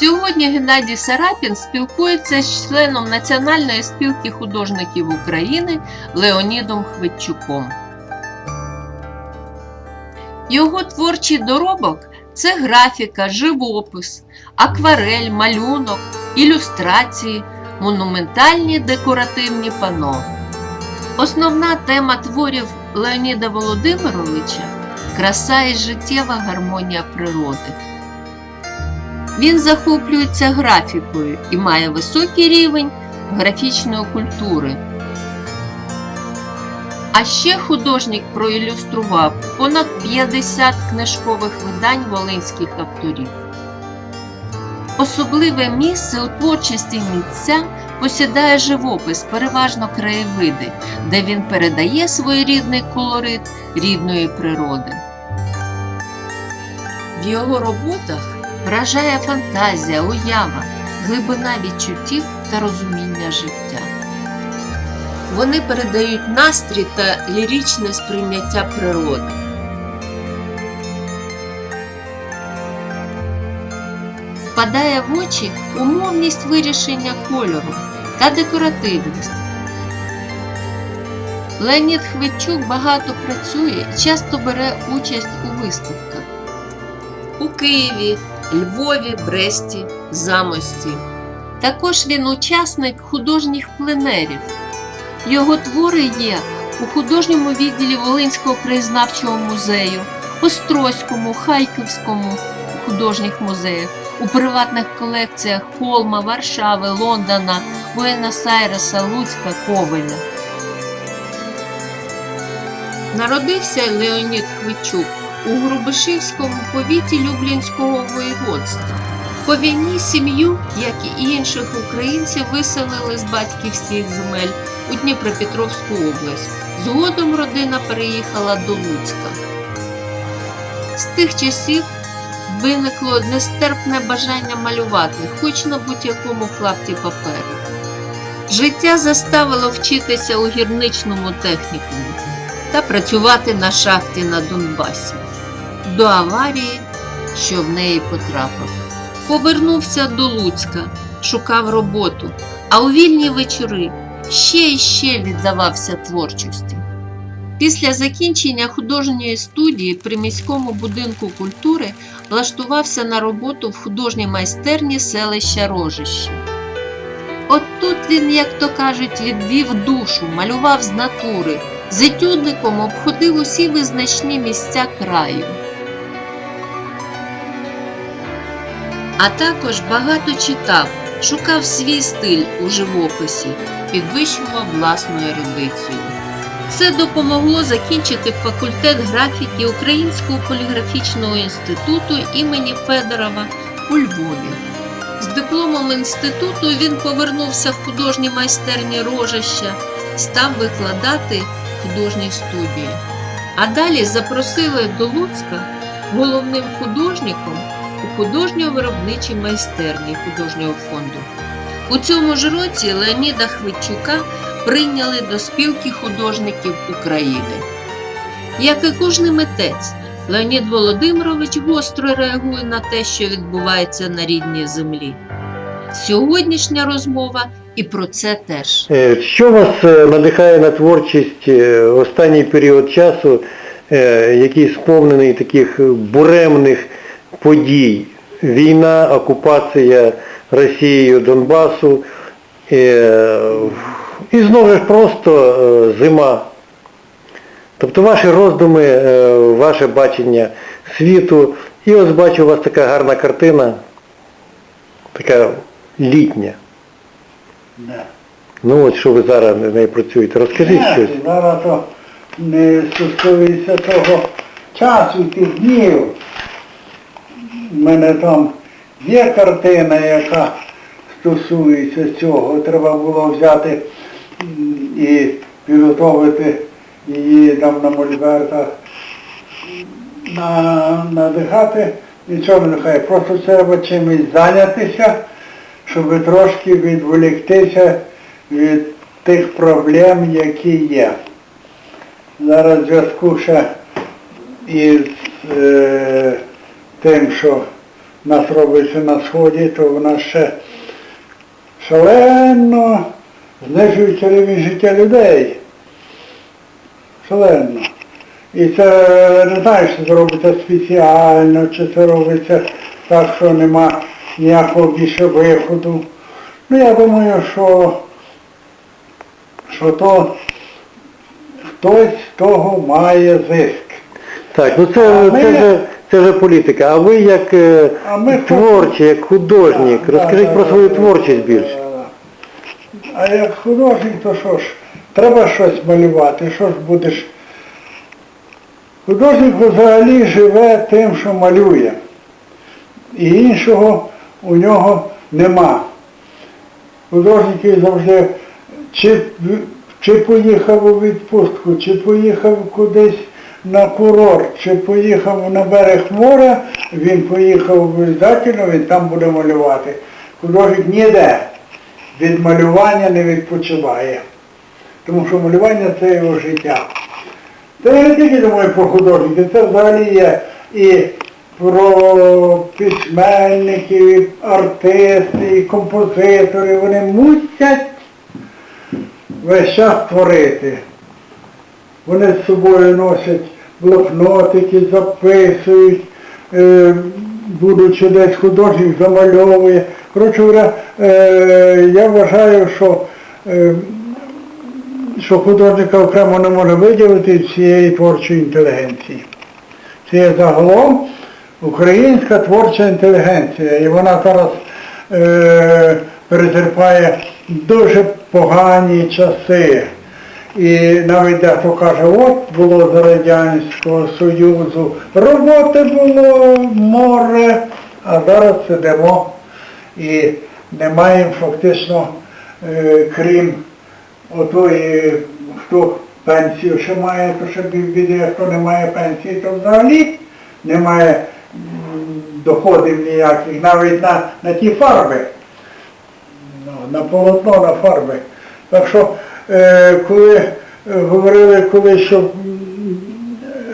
Сьогодні Геннадій Сарапін спілкується з членом Національної спілки художників України Леонідом Хвитчуком. Його творчий доробок це графіка, живопис, акварель, малюнок, ілюстрації, монументальні декоративні пано. Основна тема творів Леоніда Володимировича краса і життєва гармонія природи. Він захоплюється графікою і має високий рівень графічної культури. А ще художник проілюстрував понад 50 книжкових видань волинських авторів. Особливе місце у творчості митця посідає живопис, переважно краєвиди, де він передає своєрідний колорит рідної природи. В його роботах вражає фантазія, уява, глибина відчуттів та розуміння життя. Вони передають настрій та ліричне сприйняття природи. Впадає в очі умовність вирішення кольору та декоративність. Леонід Хвитчук багато працює і часто бере участь у виставках у Києві, Львові, Бресті, Замості. Також він учасник художніх пленерів. Його твори є у художньому відділі Волинського краєзнавчого музею, Острозькому, Харківському художніх музеях, у приватних колекціях Холма, Варшави, Лондона, Буенос-Айреса, Луцька, Ковеля. Народився Леонід Хвичук у Грубишівському повіті Люблінського воєводства. По війні сім'ю, як і інших українців, виселили з батьківських земель у Дніпропетровську область. Згодом родина переїхала до Луцька. З тих часів виникло нестерпне бажання малювати, хоч на будь-якому клапті паперу. Життя заставило вчитися у гірничному технікумі та працювати на шахті на Донбасі до аварії, що в неї потрапив. Повернувся до Луцька, шукав роботу, а у вільні вечори ще і ще віддавався творчості. Після закінчення художньої студії при міському будинку культури влаштувався на роботу в художній майстерні селища Рожище. От тут він, як то кажуть, відвів душу, малював з натури, з етюдником обходив усі визначні місця краю. А також багато читав, шукав свій стиль у живописі, підвищував власну ерудицію. Це допомогло закінчити факультет графіки Українського поліграфічного інституту імені Федорова у Львові. З дипломом інституту він повернувся в художні майстерні рожища, став викладати в художній студії. А далі запросили до Луцька головним художником у художньо-виробничій майстерні художнього фонду. У цьому ж році Леоніда Хвитчука прийняли до спілки художників України. Як і кожний митець, Леонід Володимирович гостро реагує на те, що відбувається на рідній землі. Сьогоднішня розмова і про це теж. Е, Що вас е, надихає на творчість е, останній період часу, який сповнений таких буремних подій? Війна, окупація Росією Донбасу е, і знову ж просто е, зима. Тобто ваші роздуми, е, ваше бачення світу. І ось бачу у вас така гарна картина, така літня. Да. Ну от що ви зараз над нею працюєте. Розкажіть Знаєте, щось. Зараз то не стосується того часу, тих днів. У мене там є картина, яка стосується цього. Треба було взяти і підготовити її там на мольбертах, на, надихати. Нічого нехай. Просто треба чимось зайнятися, щоб трошки відволіктися від тих проблем, які є. Зараз в зв'язку ще із е, тим, що нас робиться на сході, то в нас ще шалено знижується рівень життя людей. Шалено. І це не знаю, чи це робиться спеціально, чи це робиться так, що нема ніякого більше виходу. Ну я думаю, що, що то хтось з того має зиск. Так, ну А це, ми- це, вже, це вже політика. А ви як е, А ми творчий, як художник, Да, розкажіть да, про да, свою да, творчість більше. А як художник, то що ж, треба щось малювати, що ж будеш. Художник взагалі живе тим, що малює. І іншого у нього нема. Художники завжди чи, чи поїхав у відпустку, чи поїхав кудись на курорт, чи поїхав на берег моря, він поїхав обов'язково, він там буде малювати. Художник ніде від малювання не відпочиває. Тому що малювання це його життя. Це не тільки думаю про художників, це взагалі є і про письменників, і артисти, і композитори. Вони мусять весь час творити. Вони з собою носять блокнотики, записують, е, будучи десь художник замальовує. Коротше говоря, е, я вважаю, що е, що художника окремо не може виділити з цієї творчої інтелігенції. Це є загалом українська творча інтелігенція. І вона зараз е, перетерпає дуже погані часи. І навіть дехто каже, от було за Радянського Союзу, роботи було море, а зараз сидимо. І не маємо фактично, е, крім отої, хто пенсію ще має, то ще біди, а хто не має пенсії, то взагалі немає доходів ніяких, навіть на, на ті фарби, на полотно, на фарби. Так що, коли е, говорили колись, що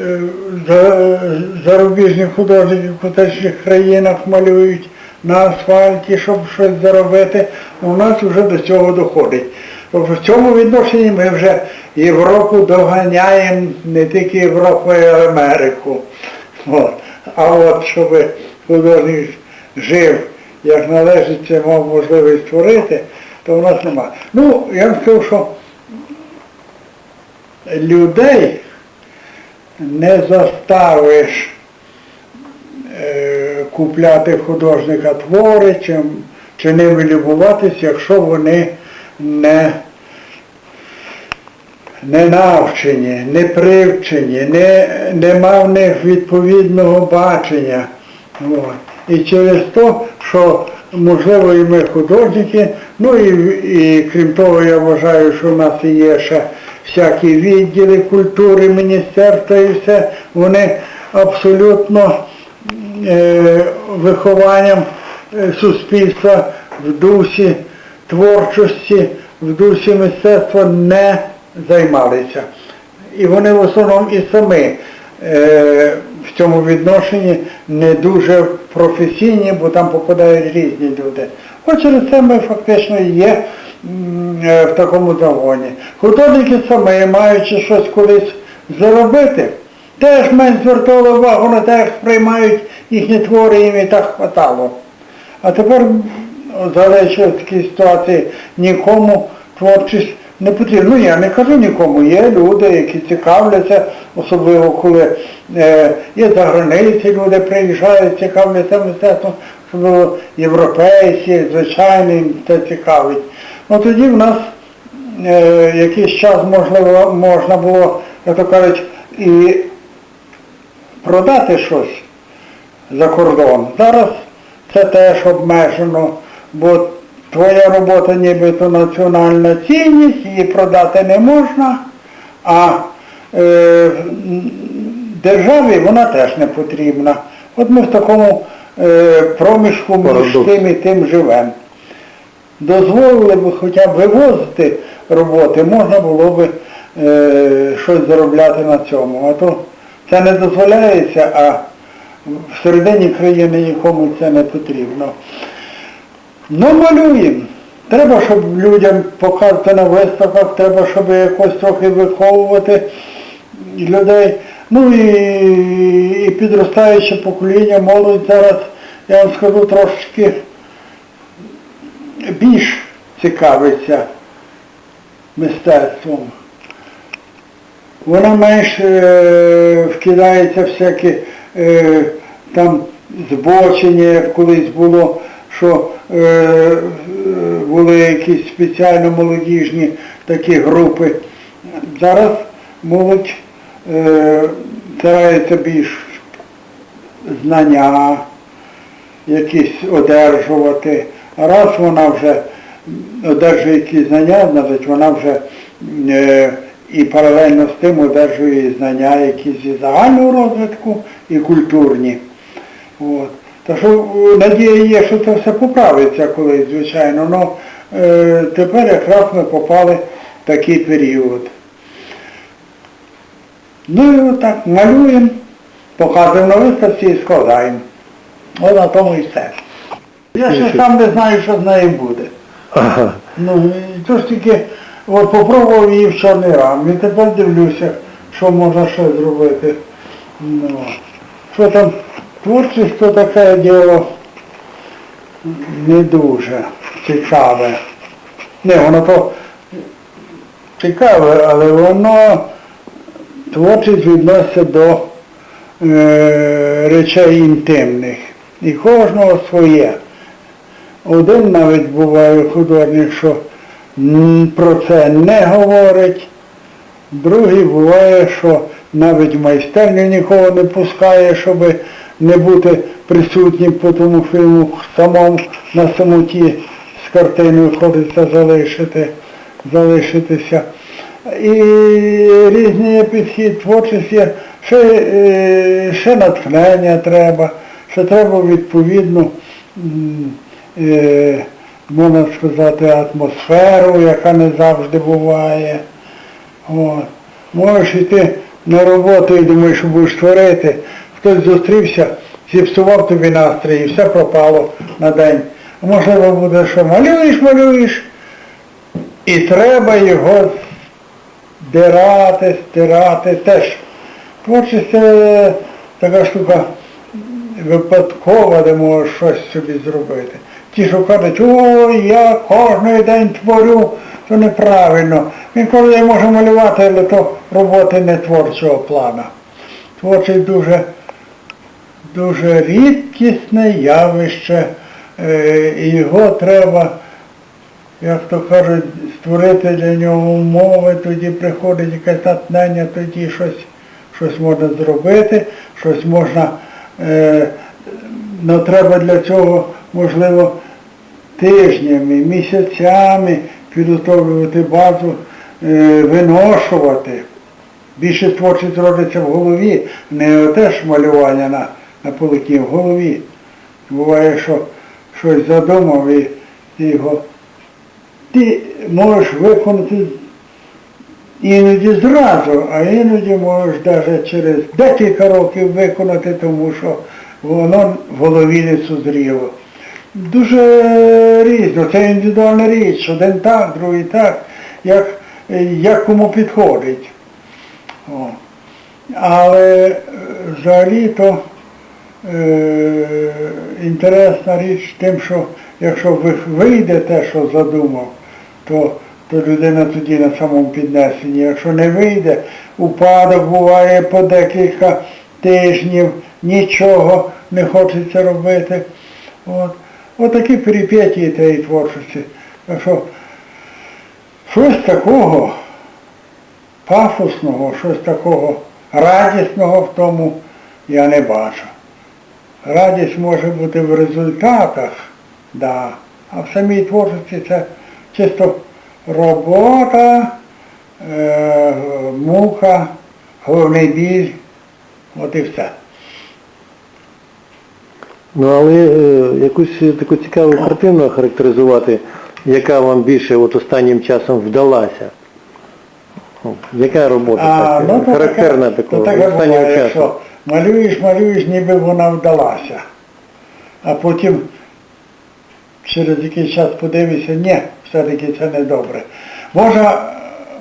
е, за- зарубіжні художники в кутечних країнах малюють на асфальті, щоб щось заробити, у нас вже до цього доходить. Тобто в цьому відношенні ми вже Європу доганяємо не тільки Європу, а й Америку. А от щоб художник жив, як належить, це мав можливість створити, то в нас нема. Ну, я вам скажу, що людей не заставиш е, купляти художника твори, чи, чи ними любуватись, якщо вони не, не навчені, не привчені, не, нема в них відповідного бачення. От. І через те, що можливо і ми художники, ну і, і крім того, я вважаю, що в нас є ще всякі відділи культури, міністерства і все, вони абсолютно е, вихованням е, суспільства в дусі творчості, в дусі мистецтва не займалися. І вони в основному і самі е, в цьому відношенні не дуже професійні, бо там попадають різні люди. От через це ми фактично є в такому загоні. Художники самі, маючи щось колись заробити, теж менш звертали увагу на те, як сприймають їхні твори, їм і так хватало. А тепер залежить в такій ситуації нікому творчість не потрібно. Ну я не кажу нікому, є люди, які цікавляться, особливо коли е, є за границі, люди приїжджають, цікавляться мистецтвом, особливо європейці, звичайно, це цікавить. Ну тоді в нас е, якийсь час можливо можна було, як то кажуть, і продати щось за кордон. Зараз це теж обмежено, бо твоя робота нібито національна цінність, її продати не можна, а е, державі вона теж не потрібна. От ми в такому е, проміжку між тим і тим живемо. Дозволили б хоча б вивозити роботи, можна було б е, щось заробляти на цьому. А то це не дозволяється, а в середині країни нікому це не потрібно. Ну, малюємо. Треба, щоб людям показати на виставках, треба, щоб якось трохи виховувати людей. Ну і, і підростаюче покоління, молодь зараз, я вам скажу, трошечки більш цікавиться мистецтвом. Вона менш е, вкидається всякі е, там збочення, як колись було, що е, були якісь спеціально молодіжні такі групи. Зараз молодь е, старається більш знання якісь одержувати. Раз вона вже одержує якісь знання, значить вона вже е, і паралельно з тим одержує і знання якісь і загального розвитку, і культурні. От. Та що надія є, що це все поправиться колись, звичайно, але е, тепер якраз ми попали в такий період. Ну і отак малюємо, показуємо на виставці і складаємо. От на тому і все. Я ще сам не знаю, що з нею буде. Ага. Ну, і то ж тільки от попробував її в чорний рам. І тепер дивлюся, що можна ще зробити. Ну, що там, творчість то таке діло не дуже цікаве. Не, воно то цікаве, але воно творчість відноситься до е, речей інтимних. І кожного своє. Один навіть буває художник, що про це не говорить, другий буває, що навіть майстерню нікого не пускає, щоб не бути присутнім по тому фільму самому на самоті з картиною ходиться залишити, залишитися. І різний є підхід, творчість ще, е, ще натхнення треба, ще треба е, можна сказати, атмосферу, яка не завжди буває. От. Можеш йти на роботу і думаєш, що будеш творити. Хтось зустрівся, зіпсував тобі настрій і все пропало на день. А можливо буде, що малюєш, малюєш, і треба його дирати, стирати теж. Творчість це така штука випадкова, де можеш щось собі зробити. Ті, що кажуть, ой, я кожен день творю, то неправильно. Він коли я можу малювати, але то роботи не творчого плана. Творчість дуже, дуже рідкісне явище, е, і його треба, як то кажуть, створити для нього умови, тоді приходить якесь натхнення, тоді щось, щось можна зробити, щось можна, е, ну треба для цього, можливо, тижнями, місяцями підготовлювати базу, е, виношувати. Більше творчість родиться в голові, не теж малювання на, на полотні, в голові. Буває, що щось задумав і його. Ти можеш виконати іноді зразу, а іноді можеш навіть через декілька років виконати, тому що воно в голові не созріло. Дуже різно, це індивідуальна річ, один так, другий так, як, як кому підходить. О. Але е, взагалі-то е, інтересна річ тим, що якщо вийде те, що задумав, то, то людина тоді на самому піднесенні. Якщо не вийде, упадок буває по декілька тижнів, нічого не хочеться робити. От. Отакі перипетії тієї творчості. Що щось такого пафосного, щось такого радісного в тому я не бачу. Радість може бути в результатах, да, а в самій творчості це чисто робота, е, мука, головний біль, от і все. Ну але е, якусь таку цікаву картину характеризувати, яка вам більше от останнім часом вдалася. Яка робота А, так, ну, характерна таке, такого то таке останнього буває, часу? малюєш, малюєш, ніби вона вдалася. А потім через якийсь час подивишся, ні, все-таки це не добре. Можна,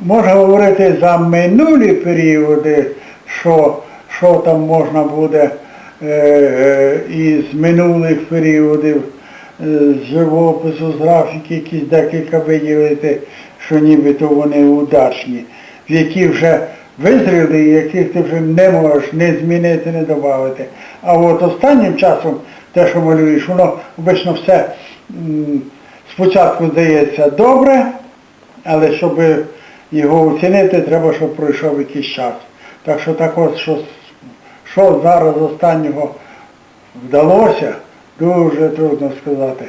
можна говорити за минулі періоди, що, що там можна буде е, е, із минулих періодів, е, з живопису, з графіки, якісь декілька виділити, що нібито вони удачні, в які вже визріли, яких ти вже не можеш не змінити, не додати. А от останнім часом те, що малюєш, воно обично все спочатку здається добре, але щоб його оцінити, треба, щоб пройшов якийсь час. Так що так от, що, що зараз останнього вдалося, дуже трудно сказати.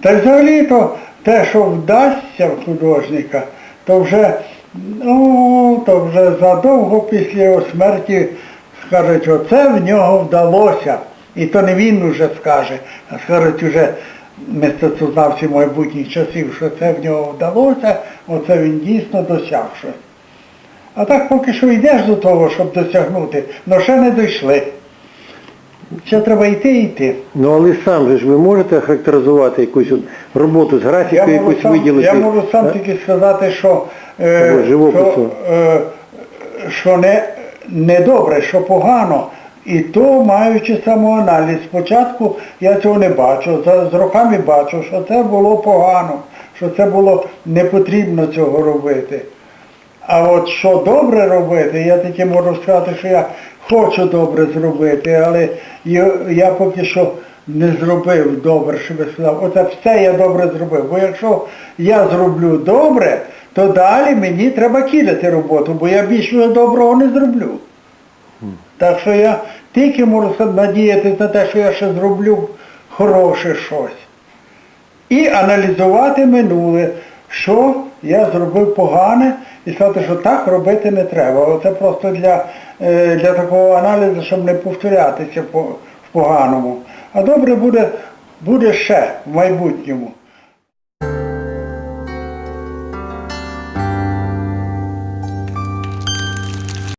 Та й взагалі то те, що вдасться в художника, то вже, ну, то вже задовго після його смерті скажуть, оце в нього вдалося. І то не він уже скаже, а скажуть уже мистецтвознавці майбутніх часів, що це в нього вдалося, оце він дійсно досяг щось. А так поки що йдеш до того, щоб досягнути, але ще не дійшли. Ще треба йти і йти. Ну але сам же ж ви можете характеризувати якусь от роботу з Я графікою, можу, якусь сам, виділити? я можу сам тільки сказати, що, е, що, е, що не, не добре, що погано. І то маючи самоаналіз. Спочатку я цього не бачу, з роками бачу, що це було погано, що це було не потрібно цього робити. А от що добре робити, я тільки можу сказати, що я хочу добре зробити, але я, поки що не зробив добре, щоб я сказав, оце все я добре зробив. Бо якщо я зроблю добре, то далі мені треба кидати роботу, бо я більше доброго не зроблю. Так що я тільки можу надіятися на те, що я ще зроблю хороше щось. І аналізувати минуле, що я зробив погане, і сказати, що так робити не треба. Це просто для, е, для такого аналізу, щоб не повторятися в поганому. А добре буде, буде ще в майбутньому.